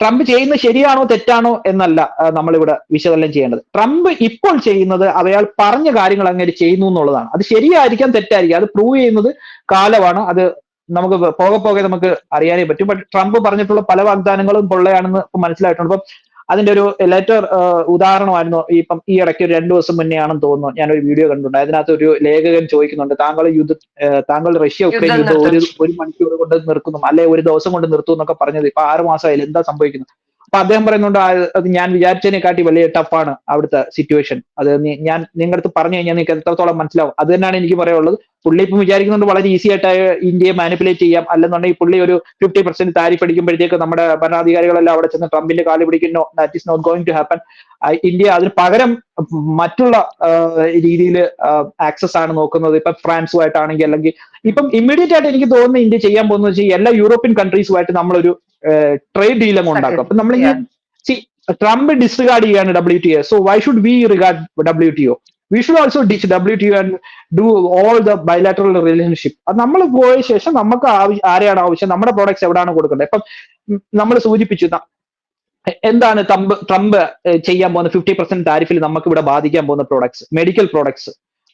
ട്രംപ് ചെയ്യുന്നത് ശരിയാണോ തെറ്റാണോ എന്നല്ല നമ്മളിവിടെ വിശകലനം ചെയ്യേണ്ടത്. ട്രംപ് ഇപ്പോൾ ചെയ്യുന്നത് അയാൾ പറഞ്ഞ കാര്യങ്ങൾ അങ്ങനെ ചെയ്യുന്നു എന്നുള്ളതാണ്. അത് ശരിയായിരിക്കാം തെറ്റായിരിക്കാം. അത് പ്രൂവ് ചെയ്യുന്നത് കാലമാണ്. അത് നമുക്ക് പോകെ പോകെ നമുക്ക് അറിയാനേ പറ്റും. ബട്ട് ട്രംപ് പറഞ്ഞിട്ടുള്ള പല വാഗ്ദാനങ്ങളും പൊള്ളയാണെന്ന് ഇപ്പൊ മനസ്സിലായിട്ടുണ്ട്. അപ്പം അതിന്റെ ഒരു ലെറ്റർ ഉദാഹരണമായിരുന്നു ഈ ഇപ്പം ഈ ഇടയ്ക്ക് ഒരു രണ്ടു ദിവസം മുന്നേ ആണെന്ന് തോന്നുന്നു. ഞാനൊരു വീഡിയോ കണ്ടിട്ടുണ്ട്. അതിനകത്ത് ഒരു ലേഖകൻ ചോദിക്കുന്നുണ്ട് താങ്കൾ യുദ്ധ താങ്കൾ റഷ്യ ഉക്രൈൻ യുദ്ധം യുദ്ധം ഒരു ഒരു മണിക്കൂർ കൊണ്ട് നിർത്തുന്നു അല്ലെ ഒരു ദിവസം കൊണ്ട് നിർത്തും എന്നൊക്കെ പറഞ്ഞത് ഇപ്പൊ ആറ് മാസമായാലും എന്താ സംഭവിക്കുന്നത്? അപ്പൊ അദ്ദേഹം പറയുന്നുണ്ട് അത് ഞാൻ വിചാരിച്ചതിനെക്കാട്ടി വലിയ ടഫാണ് അവിടുത്തെ സിറ്റുവേഷൻ അത് ഞാൻ നിങ്ങളുടെ അടുത്ത് പറഞ്ഞു കഴിഞ്ഞാൽ നിങ്ങൾക്ക് എത്രത്തോളം മനസ്സിലാവും. അത് തന്നെയാണ് എനിക്ക് പറയാനുള്ളത്. പുള്ളി ഇപ്പം വിചാരിക്കുന്നുണ്ട് വളരെ ഈസി ആയിട്ട് ഇന്ത്യയെ മാനിപ്പുലേറ്റ് ചെയ്യാം. അല്ലെന്നുണ്ടെങ്കിൽ പുള്ളി ഒരു ഫിഫ്റ്റി പെർസെന്റ് താരിഫ് അടിക്കുമ്പോഴത്തേക്ക് നമ്മുടെ ഭരണാധികാരികളെല്ലാം അവിടെ ചെന്ന് ട്രംപിന്റെ കാൽ പിടിക്കുന്നു. That is not going to happen India അതിന് പകരം മറ്റുള്ള രീതിയിൽ ആക്സസ് ആണ് നോക്കുന്നത്. ഇപ്പൊ ഫ്രാൻസുമായിട്ടാണെങ്കിൽ അല്ലെങ്കിൽ ഇപ്പം ഇമ്മീഡിയറ്റ് ആയിട്ട് എനിക്ക് തോന്നുന്നു ഇന്ത്യ ചെയ്യാൻ പോകുന്നത് വെച്ചാൽ എല്ലാ യൂറോപ്യൻ കൺട്രീസുമായിട്ട് നമ്മളൊരു ട്രേഡ് ഡീൽ അങ്ങ് ഉണ്ടാക്കും. അപ്പൊ നമ്മൾ സി ട്രംപ് ഡിസ്റിഗാർഡ് ചെയ്യാണ് W T so why should we regard W T O we should also ditch W T and do all the bilateral relationship അത് നമ്മൾ പോയ ശേഷം നമുക്ക് ആവശ്യം ആരെയാണ് ആവശ്യം? നമ്മുടെ പ്രോഡക്ട്സ് എവിടെയാണ് കൊടുക്കേണ്ടത്? ഇപ്പം നമ്മൾ സൂചിപ്പിച്ചു എന്താണ് ട്രംപ് ട്രംപ് ചെയ്യാൻ പോകുന്ന ഫിഫ്റ്റി പെർസെന്റ് താരിഫിൽ നമുക്ക് ഇവിടെ ബാധിക്കാൻ പോകുന്ന products medical products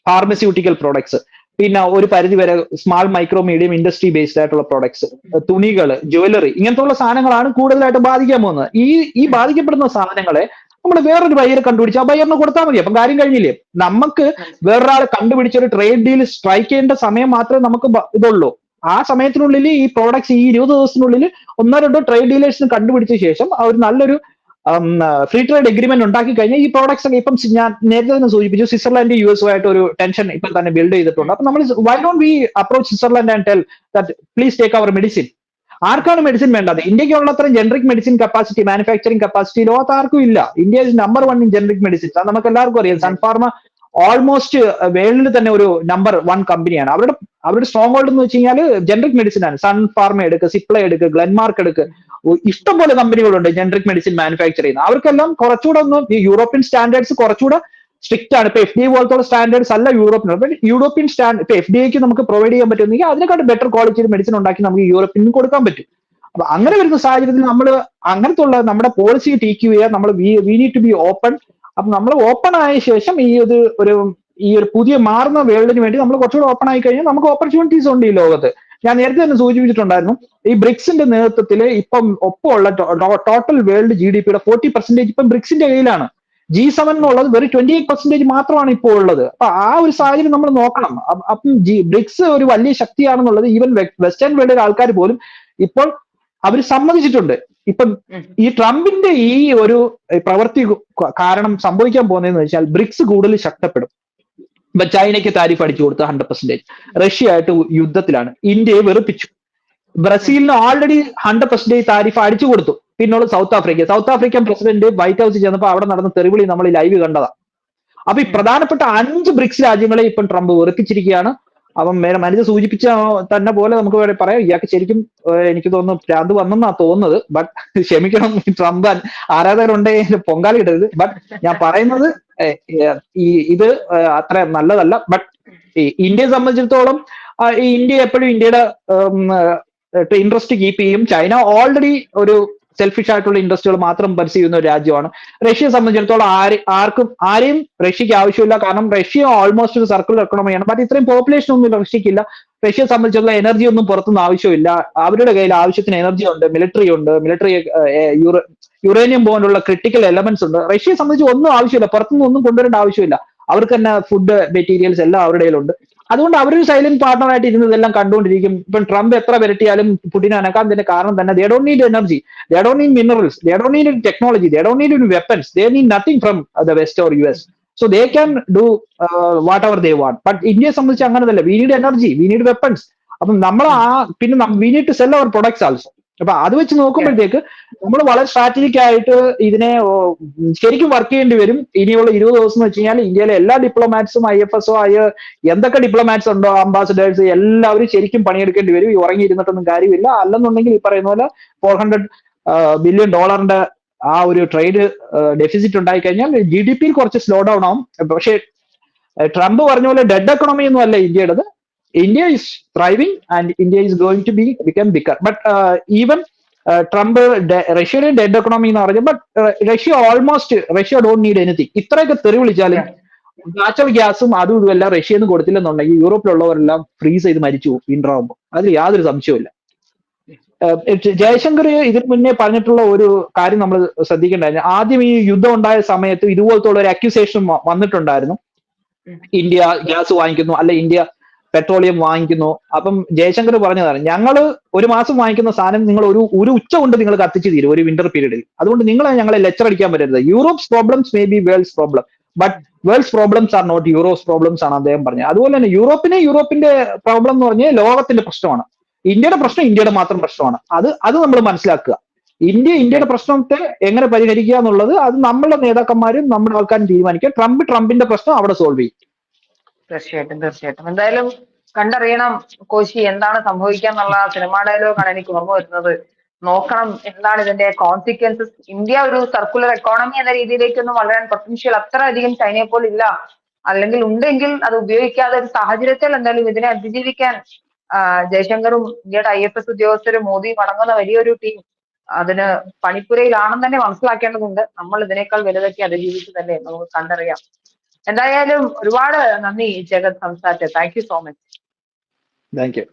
pharmaceutical products പിന്നെ ഒരു പരിധി വരെ small micro medium industry based ആയിട്ടുള്ള പ്രോഡക്ട്സ് തുണികൾ ജ്വല്ലറി ഇങ്ങനത്തെ ഉള്ള സാധനങ്ങളാണ് കൂടുതലായിട്ട് ബാധിക്കാൻ പോകുന്നത്. ഈ ഈ ബാധിക്കപ്പെടുന്ന സാധനങ്ങളെ നമ്മൾ വേറൊരു ബയ്യറെ കണ്ടുപിടിച്ച് ആ ബയ്യറിന് കൊടുത്താൽ മതി. അപ്പം കാര്യം കഴിഞ്ഞില്ലേ? നമുക്ക് വേറൊരാളെ കണ്ടുപിടിച്ച ഒരു ട്രേഡ് ഡീൽ സ്ട്രൈക്ക് ചെയ്യേണ്ട സമയം മാത്രമേ നമുക്ക് ഇതുള്ളൂ. ആ സമയത്തിനുള്ളിൽ ഈ പ്രോഡക്ട്സ് ഈ ഇരുപത് ദിവസത്തിനുള്ളിൽ ഒന്നോ രണ്ടോ ട്രേഡ് ഡീലേഴ്സിന് കണ്ടുപിടിച്ച ശേഷം ആ ഒരു നല്ലൊരു ഫ്രീ ട്രേഡ് എഗ്രിമെന്റ് ഉണ്ടാക്കി കഴിഞ്ഞാൽ ഈ പ്രോഡക്ട്സ് ഒക്കെ ഇപ്പം ഞാൻ നേരത്തെ തന്നെ സൂചിപ്പിച്ചു സ്വിറ്റ്സർലാൻഡ് യു എസും ആയിട്ട് ഒരു ടെൻഷൻ ഇപ്പം തന്നെ ബിൽഡ് ചെയ്തിട്ടുണ്ട്. അപ്പൊ നമ്മൾ why don't we approach Switzerland and tell that please take our medicine ആർക്കാണ് മെഡിസിൻ വേണ്ടത്? ഇന്ത്യയ്ക്ക് ഉള്ളത്ര generic medicine capacity manufacturing capacity ലോകത്ത് ആർക്കും ഇല്ല. India is number one in generic medicine നമുക്ക് എല്ലാവർക്കും അറിയാം. സൺഫാർമ ഓൾമോസ്റ്റ് വേൾഡിൽ തന്നെ ഒരു നമ്പർ വൺ കമ്പനിയാണ് അവരുടെ അവരുടെ സ്ട്രോങ് ഹോൾഡ് എന്ന് വെച്ച് കഴിഞ്ഞാൽ ജനറിക് മെഡിസിൻ ആണ്. സൺ ഫാർമ എടുക്കുക സിപ്ല എടുക്കുക ഗ്ലെൻമാർക്ക് എടുക്കുക ഇഷ്ടംപോലെ കമ്പനികളുണ്ട് ജനറിക് മെഡിസിൻ മാനുഫാക്ചർ ചെയ്യുന്ന. അവർക്കെല്ലാം കുറച്ചുകൂടെ ഒന്ന് യൂറോപ്യൻ സ്റ്റാൻഡേർഡ്സ് കുറച്ചുകൂടെ സ്ട്രിക്റ്റ് ആണ്. ഇപ്പൊ എഫ് ഡി പോലത്തുള്ള സ്റ്റാൻഡേർഡ്സ് അല്ല യൂറോപ്യൻ യൂറോപ്യൻ സ്റ്റാൻഡ് ഇപ്പൊ എഫ് ഡി എക്ക് നമുക്ക് പ്രൊവൈഡ് ചെയ്യാൻ പറ്റുമെങ്കിൽ അതിനെക്കാട്ട് ബെറ്റർ ക്വാളിറ്റി മെഡിസിൻ ഉണ്ടാക്കി നമുക്ക് യൂറോപ്പിന് കൊടുക്കാൻ പറ്റും. അപ്പൊ അങ്ങനെ വരുന്ന സാഹചര്യത്തിൽ നമ്മൾ അങ്ങനത്തെ ഉള്ള നമ്മുടെ പോളിസി ടീക്ക് ചെയ്യുക നമ്മൾ we need to be open അപ്പൊ നമ്മൾ ഓപ്പൺ ആയ ശേഷം ഈ ഒരു ഒരു ഈ ഒരു പുതിയ മാറുന്ന വേൾഡിന് വേണ്ടി നമ്മൾ കുറച്ചുകൂടെ ഓപ്പൺ ആയി കഴിഞ്ഞാൽ നമുക്ക് ഓപ്പർച്യൂണിറ്റീസ് ഉണ്ട് ഈ ലോകത്ത്. ഞാൻ നേരത്തെ തന്നെ സൂചിപ്പിച്ചിട്ടുണ്ടായിരുന്നു ഈ ബ്രിക്സിന്റെ നേതൃത്വത്തിൽ ഇപ്പം ഒപ്പമുള്ള ടോട്ടൽ വേൾഡ് ജി ഡി പിയുടെ ഫോർട്ടി പെർസെന്റേജ് ഇപ്പം ബ്രിക്സിന്റെ കയ്യിലാണ്. ജി സെവൻ എന്നുള്ളത് വെറും ട്വന്റി എയ്റ്റ് പെർസെന്റേജ് മാത്രമാണ് ഇപ്പോൾ ഉള്ളത്. അപ്പൊ ആ ഒരു സാഹചര്യം നമ്മൾ നോക്കണം. അപ്പ- ബ്രിക്സ് ഒരു വലിയ ശക്തിയാണെന്നുള്ളത് ഈവൻ വെസ്റ്റേൺ വേൾഡിലെ ആൾക്കാർ പോലും ഇപ്പോൾ അവർ സമ്മതിച്ചിട്ടുണ്ട്. ഇപ്പം ഈ ട്രംപിന്റെ ഈ ഒരു പ്രവൃത്തി കാരണം സംഭവിക്കാൻ പോകുന്നതെന്ന് വെച്ചാൽ ബ്രിക്സ് കൂടുതൽ ശക്തപ്പെടും. ഇപ്പൊ ചൈനയ്ക്ക് താരിഫ് അടിച്ചു കൊടുത്ത ഹൺഡ്രഡ് പെർസെന്റേജ് റഷ്യ ആയിട്ട് യുദ്ധത്തിലാണ്. ഇന്ത്യയെ വെറുപ്പിച്ചു. ബ്രസീലിന് ഓൾറെഡി ഹൺഡ്രഡ് പെർസെന്റേജ് താരിഫ് അടിച്ചു കൊടുത്തു. പിന്നുള്ള South Africa. South African president White ഹൗസിൽ ചെന്നപ്പോൾ അവിടെ നടന്ന തെറിവിളി നമ്മൾ ലൈവ് കണ്ടതാ. അപ്പൊ ഈ പ്രധാനപ്പെട്ട അഞ്ച് ബ്രിക്സ് രാജ്യങ്ങളെ ഇപ്പം ട്രംപ് വെറുപ്പിച്ചിരിക്കുകയാണ്. അപ്പം മേലെ മനുഷ്യ സൂചിപ്പിച്ച തന്നെ പോലെ നമുക്ക് വേണേ പറയാം. ഇയാൾക്ക് ശരിക്കും എനിക്ക് തോന്നുന്നു ഭ്രാന്ത് വന്നെന്നാ തോന്നുന്നത്. ബട്ട് ക്ഷമിക്കണം ട്രംപ് ആരാധകരുണ്ടെങ്കിൽ പൊങ്കാല ഇടരുത്. ബട്ട് ഞാൻ പറയുന്നത് ഈ ഇത് അത്ര നല്ലതല്ല. ബട്ട് ഇന്ത്യയെ സംബന്ധിച്ചിടത്തോളം ഇന്ത്യ എപ്പോഴും ഇന്ത്യയുടെ ഇൻട്രസ്റ്റ് കീപ്പ് ചെയ്യും. ചൈന ഓൾറെഡി ഒരു സെൽഫിഷ് ആയിട്ടുള്ള ഇൻട്രസ്റ്റുകൾ മാത്രം ചെയ്യുന്ന ഒരു രാജ്യമാണ്. റഷ്യയെ സംബന്ധിച്ചിടത്തോളം ആര് ആർക്കും ആരെയും റഷ്യക്ക് ആവശ്യമില്ല. കാരണം റഷ്യ ഓൾമോസ്റ്റ് ഒരു സർക്കിൾ എക്കണോമിയാണ് ബട്ട് ഇത്രയും പോപ്പുലേഷൻ ഒന്നും റഷ്യക്കില്ല റഷ്യയെ സംബന്ധിച്ചുള്ള എനർജി ഒന്നും പുറത്തുനിന്ന് ആവശ്യമില്ല. അവരുടെ കയ്യിൽ ആവശ്യത്തിന് എനർജി ഉണ്ട് മിലിറ്ററി ഉണ്ട് മിലിറ്ററി യുറേനിയം പോലുള്ള ക്രിട്ടിക്കൽ എലമെന്റ്സ് ഉണ്ട്. റഷ്യയെ സംബന്ധിച്ച് ഒന്നും ആവശ്യമില്ല. പുറത്തുനിന്ന് ഒന്നും കൊണ്ടുവരേണ്ട ആവശ്യമില്ല. അവർക്ക് തന്നെ ഫുഡ് മെറ്റീരിയൽസ് എല്ലാം അവരുടെ കയ്യിലുണ്ട്. അതുകൊണ്ട് അവരൊരു സൈലന്റ് പാർട്ണറായിട്ട് ഇരുന്നതെല്ലാം കണ്ടുകൊണ്ടിരിക്കും. ഇപ്പം ട്രംപ് എത്ര വരട്ടിയാലും പുടിനെ അനക്കാൻ തന്നെ കാരണം തന്നെ they don't need energy they don't need minerals they don't need technology they don't need weapons they need nothing from the west or U S so they can do whatever they want but ഇന്ത്യയെ സംബന്ധിച്ച് അങ്ങനതല്ല we need energy we need weapons അപ്പം നമ്മൾ ആ പിന്നെ we need to sell our products also അപ്പൊ അത് വെച്ച് നോക്കുമ്പോഴത്തേക്ക് നമ്മൾ വളരെ സ്ട്രാറ്റജിക് ആയിട്ട് ഇതിനെ ശരിക്കും വർക്ക് ചെയ്യേണ്ടി വരും. ഇനിയുള്ള ഇരുപത് ദിവസം എന്ന് വെച്ച് കഴിഞ്ഞാൽ ഇന്ത്യയിലെ എല്ലാ ഡിപ്ലോമാറ്റ്സും ഐ എഫ് എസോ ആയ എന്തൊക്കെ ഡിപ്ലോമാറ്റ്സ് ഉണ്ടോ അംബാസിഡേഴ്സ് എല്ലാവരും ശരിക്കും പണിയെടുക്കേണ്ടി വരും. ഈ ഉറങ്ങിയിരുന്നിട്ടൊന്നും കാര്യമില്ല. അല്ലെന്നുണ്ടെങ്കിൽ ഈ പറയുന്ന പോലെ ഫോർ ഹൺഡ്രഡ് ബില്യൺ ഡോളറിന്റെ ആ ഒരു ട്രേഡ് ഡെഫിസിറ്റ് ഉണ്ടായി കഴിഞ്ഞാൽ ജി ഡി പിയിൽ കുറച്ച് സ്ലോ ഡൗൺ ആവും. പക്ഷേ ട്രംപ് പറഞ്ഞ പോലെ ഡെഡ് എക്കണോമി ഒന്നും അല്ല ഇന്ത്യയുടേത്. India is thriving and India is going to be become bigger but even Trump റഷ്യയുടെ ഡെഡ് എക്കണോമി എന്ന് പറഞ്ഞു but Russia almost Russia don't need anything ഇത്രയൊക്കെ തെറി വിളിച്ചാലും നാച്ചുറൽ ഗ്യാസും അതും ഇതും എല്ലാം റഷ്യയിൽ നിന്ന് കൊടുത്തില്ലെന്നുണ്ടെങ്കിൽ യൂറോപ്പിലുള്ളവരെല്ലാം ഫ്രീസ് ചെയ്ത് മരിച്ചു ആകുമ്പോൾ അതിൽ യാതൊരു ജ- ജയശങ്കർ ഇതിനു മുന്നേ പറഞ്ഞിട്ടുള്ള ഒരു കാര്യം നമ്മൾ ശ്രദ്ധിക്കേണ്ടായിരുന്നു. ആദ്യം ഈ യുദ്ധം ഉണ്ടായ സമയത്ത് ഇതുപോലത്തെ ഒരു അക്യൂസേഷൻ വന്നിട്ടുണ്ടായിരുന്നു. ഇന്ത്യ ഗ്യാസ് വാങ്ങിക്കുന്നു അല്ലെ ഇന്ത്യ പെട്രോളിയം വാങ്ങിക്കുന്നു. അപ്പം ജയശങ്കർ പറഞ്ഞതാണ് ഞങ്ങൾ ഒരു മാസം വാങ്ങിക്കുന്ന സാധനം നിങ്ങൾ ഒരു ഒരു ഉച്ച കൊണ്ട് നിങ്ങൾ കത്തിച്ച് തീരും ഒരു വിന്റർ പീരീഡിൽ അതുകൊണ്ട് നിങ്ങൾ ഞങ്ങളെ ലെക്ചർ അടിക്കാൻ പറ്റരുത്. Europe's problems may be world's problem but world's problems are not Europe's problems ആണ് അദ്ദേഹം പറഞ്ഞത്. അതുപോലെ തന്നെ യൂറോപ്പിനെ യൂറോപ്പിന്റെ പ്രോബ്ലം എന്ന് പറഞ്ഞാൽ ലോകത്തിന്റെ പ്രശ്നമാണ്. ഇന്ത്യയുടെ പ്രശ്നം ഇന്ത്യയുടെ മാത്രം പ്രശ്നമാണ്. അത് അത് നമ്മൾ മനസ്സിലാക്കുക. ഇന്ത്യ ഇന്ത്യയുടെ പ്രശ്നത്തെ എങ്ങനെ പരിഹരിക്കുക എന്നുള്ളത് അത് നമ്മളുടെ നേതാക്കന്മാരും നമ്മുടെ ആൾക്കാരും തീരുമാനിക്കുക. ട്രംപ് ട്രംപിന്റെ പ്രശ്നം അവിടെ സോൾവ് ചെയ്യും. തീർച്ചയായിട്ടും തീർച്ചയായിട്ടും. എന്തായാലും കണ്ടറിയണം കോശി എന്താണ് സംഭവിക്കുക എന്നുള്ള സിനിമാ ഡയലോഗാണ് എനിക്ക് ഓർമ്മ വരുന്നത്. നോക്കണം എന്താണ് ഇതിന്റെ കോൺസിക്വൻസസ് ഇന്ത്യ ഒരു സർക്കുലർ എക്കോണമി എന്ന രീതിയിലേക്കൊന്നും വളരാൻ പൊട്ടൻഷ്യൽ അത്ര അധികം ചൈനയെ പോലെ ഇല്ല. അല്ലെങ്കിൽ ഉണ്ടെങ്കിൽ അത് ഉപയോഗിക്കാതെ ഒരു സാഹചര്യത്തിൽ എന്തായാലും ഇതിനെ അതിജീവിക്കാൻ ജയശങ്കറും ഇന്ത്യയുടെ ഐ എഫ് എസ് ഉദ്യോഗസ്ഥരും മോദിയും അടങ്ങുന്ന വലിയൊരു ടീം അതിന് പണിപ്പുരയിലാണെന്ന് തന്നെ മനസ്സിലാക്കേണ്ടതുണ്ട്. നമ്മൾ ഇതിനേക്കാൾ വലുതൊക്കെ അതിജീവിച്ച് തന്നെ നമുക്ക് കണ്ടറിയാം. എന്തായാലും ഒരുപാട് നന്ദി ജഗത് സംസാരിച്ചത് thank you so much thank you